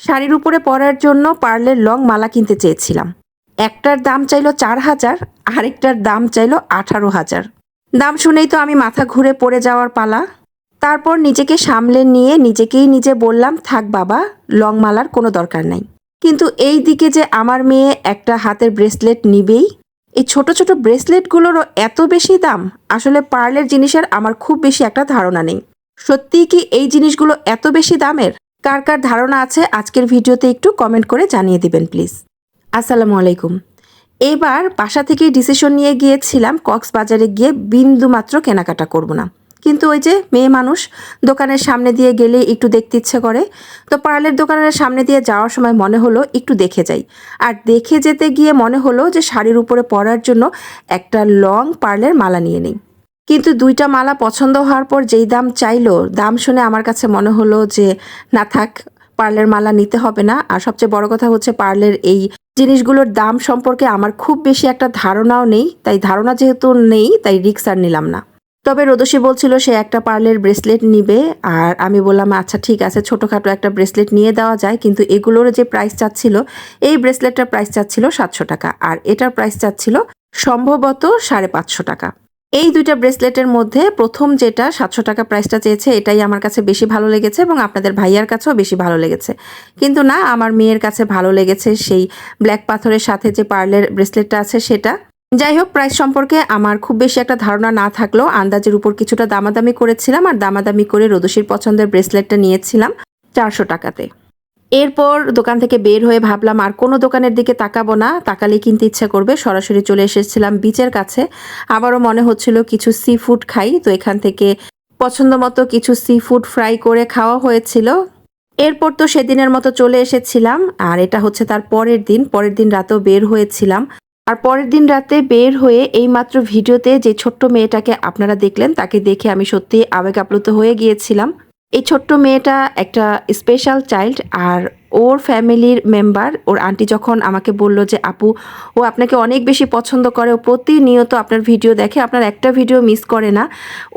শাড়ির উপরে পরার জন্য পার্লের লং মালা কিনতে চেয়েছিলাম। একটার দাম চাইলো চার হাজার, আরেকটার দাম চাইলো আঠারো হাজার। দাম শুনেই তো আমি মাথা ঘুরে পড়ে যাওয়ার পালা। তারপর নিজেকে সামলে নিয়ে নিজেকেই নিজে বললাম, থাক বাবা, লং মালার কোনো দরকার নাই। কিন্তু এই দিকে যে আমার মেয়ে একটা হাতের ব্রেসলেট নিবেই, এই ছোট ছোট ব্রেসলেটগুলোরও এত বেশি দাম, আসলে পার্লের জিনিসের আমার খুব বেশি একটা ধারণা নেই। সত্যিই কি এই জিনিসগুলো এত বেশি দামের? কার কার ধারণা আছে আজকের ভিডিওতে একটু কমেন্ট করে জানিয়ে দিবেন প্লিজ আসসালামু আলাইকুম। এবার বাসা থেকেই ডিসিশন নিয়ে গিয়েছিলাম, কক্সবাজারে গিয়ে বিন্দু মাত্র কেনাকাটা করব না। কিন্তু ওই যে মেয়ে মানুষ দোকানের সামনে দিয়ে গেলে একটু দেখতে ইচ্ছে করে। তো পার্লের দোকানের সামনে দিয়ে যাওয়ার সময় মনে হলো একটু দেখে যাই। আর দেখে যেতে গিয়ে মনে হলো যে শাড়ির উপরে পরার জন্য একটা লং পার্লের মালা নিয়ে নেই। কিন্তু দুইটা মালা পছন্দ হওয়ার পর যেই দাম চাইলো, দাম শুনে আমার কাছে মনে হলো যে, না থাক, পার্লের মালা নিতে হবে না। আর সবচেয়ে বড় কথা হচ্ছে পার্লের এই জিনিসগুলোর দাম সম্পর্কে আমার খুব বেশি একটা ধারণাও নেই। তাই ধারণা যেহেতু নেই, তাই রিক্স আর নিলাম না। তবে রোদসী বলছিল, সে একটা পার্লের ব্রেসলেট নিবে। আর আমি বললাম আচ্ছা ঠিক আছে, ছোটোখাটো একটা ব্রেসলেট নিয়ে দেওয়া যায়। কিন্তু এগুলোর যে প্রাইস চাচ্ছিল, এই ব্রেসলেটটার প্রাইস চাচ্ছিল সাতশো টাকা। আর এটার প্রাইস চাচ্ছিল সম্ভবত সাড়ে পাঁচশো টাকা। এই দুইটা ব্রেসলেটের মধ্যে প্রথম যেটা সাতশো টাকা প্রাইসটা চেয়েছে, এটাই আমার কাছে বেশি ভালো লেগেছে এবং আপনাদের ভাইয়ার কাছেও বেশি ভালো লেগেছে। কিন্তু না, আমার মেয়ের কাছে ভালো লেগেছে সেই ব্ল্যাক পাথরের সাথে যে পার্লের ব্রেসলেটটা আছে সেটা। যাই হোক, প্রাইস সম্পর্কে আমার খুব বেশি একটা ধারণা না থাকলেও আন্দাজের উপর কিছুটা দামাদামি করেছিলাম আর দামাদামি করে রোদসির পছন্দের ব্রেসলেটটা নিয়েছিলাম চারশো টাকাতে। এরপর দোকান থেকে বের হয়ে ভাবলাম, আর কোনো দোকানের দিকে তাকাবো না, তাকালেই কিনতে ইচ্ছা করবে। সরাসরি চলে এসেছিলাম বিচের কাছে। আবারও মনে হচ্ছিল কিছু সি ফুড খাই, তো এখান থেকে পছন্দ মতো কিছু সি ফুড ফ্রাই করে খাওয়া হয়েছিল। এরপর তো সেদিনের মতো চলে এসেছিলাম, আর এটা হচ্ছে তার পরের দিন। পরের দিন রাতেও বের হয়েছিলাম। আর পরের দিন রাতে বের হয়ে এইমাত্র ভিডিওতে যে ছোট্ট মেয়েটাকে আপনারা দেখলেন, তাকে দেখে আমি সত্যি আবেগ আপ্লুত হয়ে গিয়েছিলাম। এই ছোট্ট মেয়েটা একটা স্পেশাল চাইল্ড আর ওর ফ্যামিলির মেম্বার ওর আন্টি যখন আমাকে বলল যে, আপু, ও আপনাকে অনেক বেশি পছন্দ করে, ও প্রতিনিয়ত আপনার ভিডিও দেখে, আপনার একটা ভিডিও মিস করে না,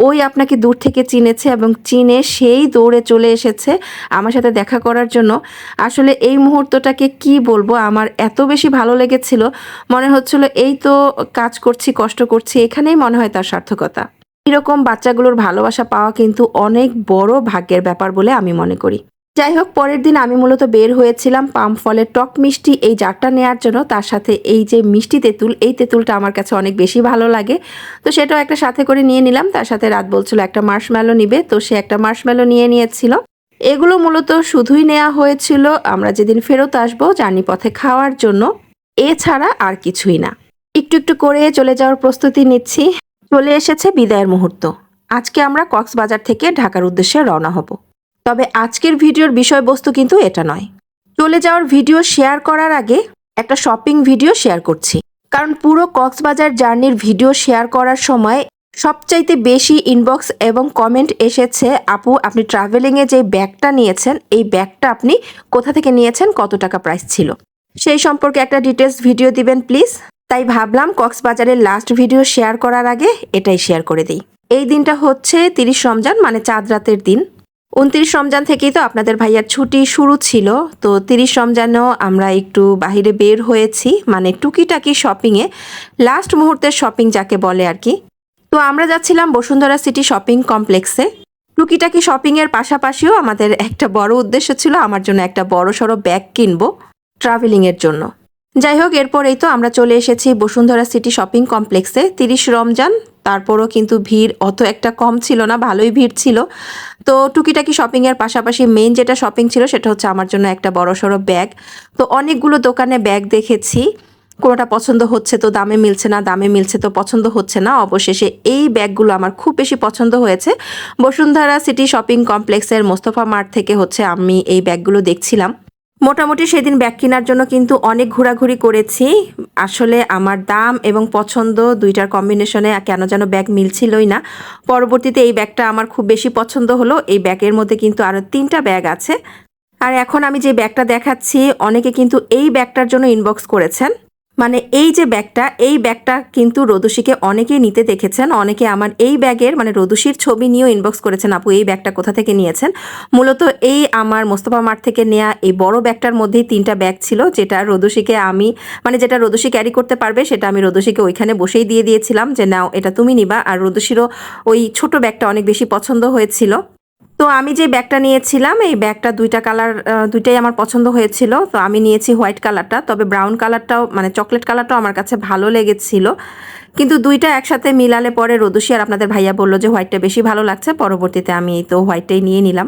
ওই আপনাকে দূর থেকে চিনেছে এবং চিনে সেই দৌড়ে চলে এসেছে আমার সাথে দেখা করার জন্য। আসলে এই মুহূর্তটাকে কি বলব, আমার এত বেশি ভালো লেগেছিল, মনে হচ্ছিল এই তো কাজ করছি, কষ্ট করছি, এখানেই মনে হয় তার সার্থকতা। এরকম বাচ্চাগুলোর ভালোবাসা পাওয়া কিন্তু অনেক বড় ভাগ্যের ব্যাপার বলে আমি মনে করি। যাই হোক, পরের দিন আমি মূলত বের হয়েছিলাম পাম ফলের টক মিষ্টি এই জারটা নেয়ার জন্য। তার সাথে এই যে মিষ্টি তেঁতুল, এই তেঁতুলটা আমার কাছে অনেক বেশি ভালো লাগে। তো সেটাও একটা সাথে করে নিয়ে নিলাম। তার সাথে রাত বলছিল একটা মার্শম্যালো নিবে। তো সে একটা মার্শম্যালো নিয়ে নিয়েছিল। এগুলো মূলত শুধুই নেওয়া হয়েছিল আমরা যেদিন ফেরত আসব জার্নি পথে খাওয়ার জন্য। এছাড়া আর কিছুই না। একটু একটু করে চলে যাওয়ার প্রস্তুতি নিচ্ছি। চলে এসেছে বিদায়ের মুহূর্ত। আজকে আমরা কক্সবাজার থেকে ঢাকার উদ্দেশ্যে রওনা হব। তবে আজকের ভিডিওর বিষয়বস্তু কিন্তু এটা নয়। চলে যাওয়ার ভিডিও শেয়ার করার আগে একটা শপিং ভিডিও শেয়ার করছি। কারণ পুরো কক্সবাজার জার্নির ভিডিও শেয়ার করার সময় সবচাইতে বেশি ইনবক্স এবং কমেন্ট এসেছে, আপু, আপনি ট্রাভেলিংয়ে যে ব্যাগটা নিয়েছেন, এই ব্যাগটা আপনি কোথা থেকে নিয়েছেন? কত টাকা প্রাইস ছিল? সেই সম্পর্কে একটা ডিটেলস ভিডিও দিবেন প্লিজ তাই ভাবলাম কক্সবাজারের লাস্ট ভিডিও শেয়ার করার আগে এটাই শেয়ার করে দিই। এই দিনটা হচ্ছে তিরিশ রমজান মানে চাঁদ রাতের দিন। উনত্রিশ রমজান থেকেই তো আপনাদের ভাইয়ার ছুটি শুরু ছিল। তো তিরিশ রমজানেও আমরা একটু বাহিরে বের হয়েছি মানে টুকিটাকি শপিংয়ে লাস্ট মুহূর্তের শপিং যাকে বলে আর কি। তো আমরা যাচ্ছিলাম বসুন্ধরা সিটি শপিং কমপ্লেক্সে টুকিটাকি শপিংয়ের পাশাপাশিও আমাদের একটা বড় উদ্দেশ্য ছিল, আমার জন্য একটা বড় সড়ো ব্যাগ কিনবো ট্রাভেলিংয়ের জন্য। যাই হোক এরপরেই তো আমরা চলে এসেছি বসুন্ধরা সিটি শপিং কমপ্লেক্সে। তিরিশ রমজান, তারপরও কিন্তু ভিড় অত একটা কম ছিল না, ভালোই ভিড় ছিল। তো টুকিটাকি শপিংয়ের পাশাপাশি মেইন যেটা শপিং ছিল, সেটা হচ্ছে আমার জন্য একটা বড় সড়ো ব্যাগ। তো অনেকগুলো দোকানে ব্যাগ দেখেছি। কোনোটা পছন্দ হচ্ছে তো দামে মিলছে না, দামে মিলছে তো পছন্দ হচ্ছে না। অবশেষে এই ব্যাগগুলো আমার খুব বেশি পছন্দ হয়েছে। বসুন্ধরা সিটি শপিং কমপ্লেক্সের মোস্তফা মার্ট থেকে হচ্ছে আমি এই ব্যাগগুলো দেখছিলাম। মোটামুটি সেদিন ব্যাগ কেনার জন্য কিন্তু অনেক ঘোরাঘুরি করেছি। আসলে আমার দাম এবং পছন্দ দুইটার কম্বিনেশনে কেন যেন ব্যাগ মিলছিলই না। পরবর্তীতে এই ব্যাগটা আমার খুব বেশি পছন্দ হলো। এই ব্যাগের মধ্যে কিন্তু আরও তিনটা ব্যাগ আছে। আর এখন আমি যে ব্যাগটা দেখাচ্ছি, অনেকে কিন্তু এই ব্যাগটার জন্য ইনবক্স করেছেন। মানে এই যে ব্যাগটা, এই ব্যাগটা কিন্তু রদুষিকে অনেকেই নিতে দেখেছেন, অনেকে আমার এই ব্যাগের মানে রদুষির ছবি নিয়েও ইনবক্স করেছেন, আপু, এই ব্যাগটা কোথা থেকে নিয়েছেন? মূলত এই আমার মোস্তফা মার্ট থেকে নেওয়া এই বড় ব্যাগটার মধ্যেই তিনটা ব্যাগ ছিল, যেটা রদুষিকে আমি মানে যেটা রদুষি ক্যারি করতে পারবে, সেটা আমি রদুষিকে ওইখানে বসেই দিয়ে দিয়েছিলাম যে, নাও, এটা তুমি নিবা। আর রদুষিরও ওই ছোট ব্যাগটা অনেক বেশি পছন্দ হয়েছিল। তো আমি যে ব্যাগটা নিয়েছিলাম, এই ব্যাগটা দুইটা কালার দুইটাই আমার পছন্দ হয়েছিল। তো আমি নিয়েছি হোয়াইট কালারটা, তবে ব্রাউন কালারটাও মানে চকলেট কালারটাও আমার কাছে ভালো লেগেছিল। কিন্তু দুইটা একসাথে মিলালে পরে রোদুশি আর আপনাদের ভাইয়া বলল যে হোয়াইটটা বেশি ভালো লাগছে, পরবর্তীতে আমি তো হোয়াইটটাই নিয়ে নিলাম।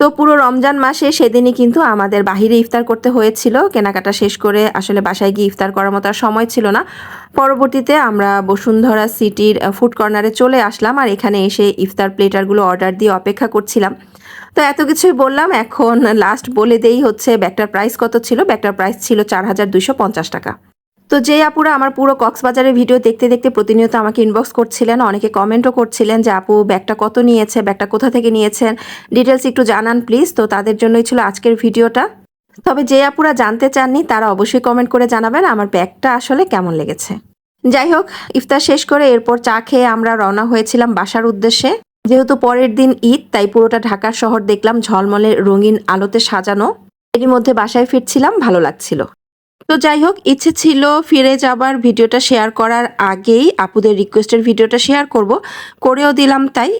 তো পুরো রমজান মাসে সেদিনই কিন্তু আমাদের বাহিরে ইফতার করতে হয়েছিল। কেনাকাটা শেষ করে আসলে বাসায় গিয়ে ইফতার করার মতো আর সময় ছিল না। পরবর্তীতে আমরা বসুন্ধরা সিটির ফুড কর্নারে চলে আসলাম আর এখানে এসে ইফতার প্লেটারগুলো অর্ডার দিয়ে অপেক্ষা করছিলাম। তো এত কিছুই বললাম, এখন লাস্ট বলে দেই হচ্ছে ব্যাগটার প্রাইস কত ছিল? ব্যাগটার প্রাইস ছিল চার হাজার দুইশো পঞ্চাশ টাকা। তো যে আপুরা আমার পুরো কক্সবাজারের ভিডিও দেখতে দেখতে প্রতিনিয়ত আমাকে ইনবক্স করছিলেন, অনেকে কমেন্টও করছিলেন যে, আপু, ব্যাগটা কত নিয়েছে? ব্যাগটা কোথা থেকে নিয়েছেন? ডিটেলস একটু জানান প্লিজ তো তাদের জন্যই ছিল আজকের ভিডিওটা। তবে যে আপুরা জানতে চাননি, তারা অবশ্যই কমেন্ট করে জানাবেন আমার ব্যাগটা আসলে কেমন লেগেছে। যাই হোক, ইফতার শেষ করে এরপর চা খেয়ে আমরা রওনা হয়েছিলাম বাসার উদ্দেশ্যে। যেহেতু পরের দিন ঈদ, তাই পুরোটা ঢাকার শহর দেখলাম ঝলমলে রঙিন আলোতে সাজানো। এরই মধ্যে বাসায় ফিরছিলাম, ভালো লাগছিল। তো যাই হোক, ইচ্ছে ছিল ফিরে যাবার ভিডিওটা শেয়ার করার আগেই আপুদের রিকোয়েস্টের ভিডিওটা শেয়ার করব। করেও দিলাম তাই।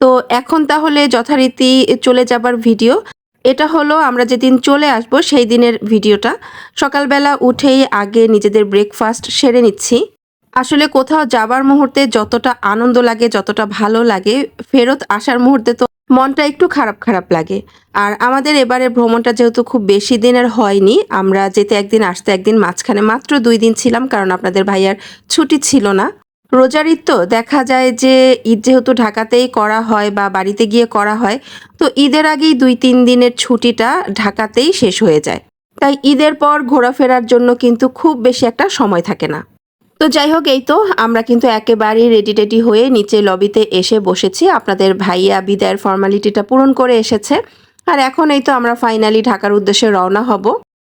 তো এখন তাহলে যথারীতি চলে যাবার ভিডিও এটা হলো আমরা যেদিন চলে আসব সেই দিনের ভিডিওটা। সকালবেলা উঠেই আগে নিজেদের ব্রেকফাস্ট সেরে নিচ্ছি। আসলে কোথাও যাবার মুহূর্তে যতটা আনন্দ লাগে, যতটা ভালো লাগে, ফেরত আসার মুহূর্তে তো মনটা একটু খারাপ খারাপ লাগে। আর আমাদের এবারে ভ্রমণটা যেহেতু খুব বেশি দিনের হয়নি, আমরা যেতে একদিন আসতে একদিন মাঝখানে মাত্র দুই দিন ছিলাম, কারণ আপনাদের ভাইয়ার ছুটি ছিল না। রোজার ঈদ তো, দেখা যায় যে ঈদ যেহেতু ঢাকাতেই করা হয় বা বাড়িতে গিয়ে করা হয়, তো ঈদের আগেই দুই তিন দিনের ছুটিটা ঢাকাতেই শেষ হয়ে যায়। তাই ঈদের পর ঘোরাফেরার জন্য কিন্তু খুব বেশি একটা সময় থাকে না। তো যাই হোক, এই তো আমরা কিন্তু একেবারেই রেডি টেডি হয়ে নিচে লবিতে এসে বসেছি। আপনাদের ভাইয়া বিদায়ের ফর্মালিটিটা পূরণ করে এসেছে। আর এখন এই তো আমরা ফাইনালি ঢাকার উদ্দেশ্যে রওনা হব।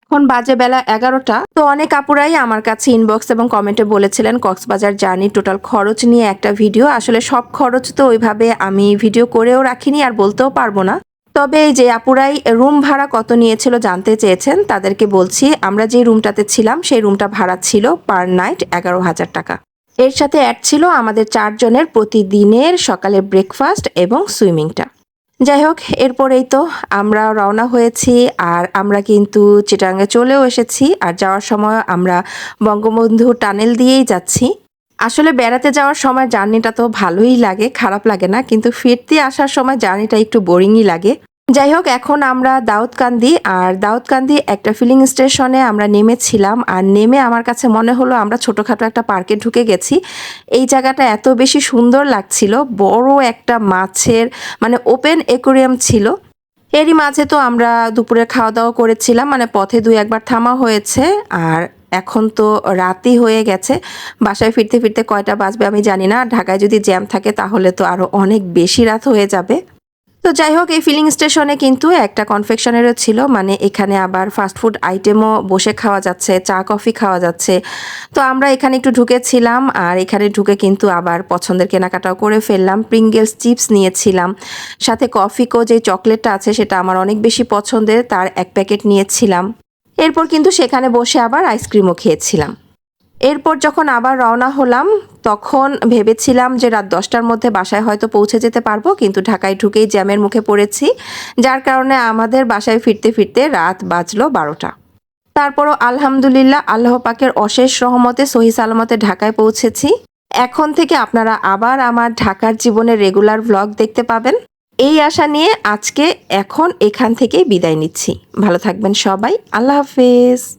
এখন বাজে বেলা এগারোটা। তো অনেক আপুরাই আমার কাছে ইনবক্স এবং কমেন্টে বলেছিলেন, কক্সবাজার জার্নি টোটাল খরচ নিয়ে একটা ভিডিও আসলে সব খরচ তো ওইভাবে আমি ভিডিও করেও রাখিনি আর বলতেও পারব না। তবে এই যে আপুরাই রুম ভাড়া কত নিয়েছিল জানতে চেয়েছেন, তাদেরকে বলছি, আমরা যে রুমটাতে ছিলাম, সেই রুমটা ভাড়া ছিল পার নাইট এগারো হাজার টাকা। এর সাথে অ্যাড ছিল আমাদের চারজনের প্রতিদিনের সকালের ব্রেকফাস্ট এবং সুইমিংটা। যাই হোক, এরপরেই তো আমরা রওনা হয়েছি আর আমরা কিন্তু চিটাঙ্গে চলেও এসেছি আর যাওয়ার সময় আমরা বঙ্গবন্ধু টানেল দিয়েই যাচ্ছি। আসলে বেড়াতে যাওয়ার সময় জার্নিটা তো ভালোই লাগে, খারাপ লাগে না, কিন্তু ফিরতে আসার সময় জার্নিটা একটু বোরিংই লাগে। যাই হোক এখন আমরা দাউদকান্দি, আর দাউদকান্দি একটা ফিলিং স্টেশনে আমরা নেমেছিলাম, আর নেমে আমার কাছে মনে হলো আমরা ছোটোখাটো একটা পার্কে ঢুকে গেছি। এই জায়গাটা এত বেশি সুন্দর লাগছিল, বড় একটা মাছের মানে ওপেন একুরিয়াম ছিল। এরই মাঝে তো আমরা দুপুরে খাওয়া দাওয়া করেছিলাম মানে পথে দুই একবার থামা হয়েছে, আর এখন তো রাতই হয়ে গেছে। বাসায় ফিরতে ফিরতে কয়টা বাজবে আমি জানি না, ঢাকায় যদি জ্যাম থাকে তাহলে তো আরও অনেক বেশি রাত হয়ে যাবে। তো যাই হোক, এই ফিলিং স্টেশনে কিন্তু একটা কনফেকশনেরও ছিল। মানে এখানে আবার ফাস্টফুড আইটেমও বসে খাওয়া যাচ্ছে, চা কফি খাওয়া যাচ্ছে। তো আমরা এখানে একটু ঢুকেছিলাম আর এখানে ঢুকে কিন্তু আবার পছন্দের কেনাকাটাও করে ফেললাম। প্রিঙ্গেলস চিপস নিয়েছিলাম। সাথে কফিকো যে চকলেটটা আছে, সেটা আমার অনেক বেশি পছন্দের, তার এক প্যাকেট নিয়েছিলাম। এরপর কিন্তু সেখানে বসে আবার আইসক্রিমও খেয়েছিলাম। এরপর যখন আবার রওনা হলাম, তখন ভেবেছিলাম যে রাত দশটার মধ্যে বাসায় হয়তো পৌঁছে যেতে পারব, কিন্তু ঢাকায় ঢুকেই জ্যামের মুখে পড়েছি, যার কারণে আমাদের বাসায় ফিরতে ফিরতে রাত বাজলো বারোটা। তারপরও আলহামদুলিল্লাহ আল্লাহ পাকের অশেষ রহমতে সহি সালামতে ঢাকায় পৌঁছেছি। এখন থেকে আপনারা আবার আমার ঢাকার জীবনের রেগুলার ভ্লগ দেখতে পাবেন। এই আশা নিয়ে আজকে এখন এখান থেকে বিদায় নিচ্ছি। ভালো থাকবেন সবাই। আল্লাহ হাফেজ।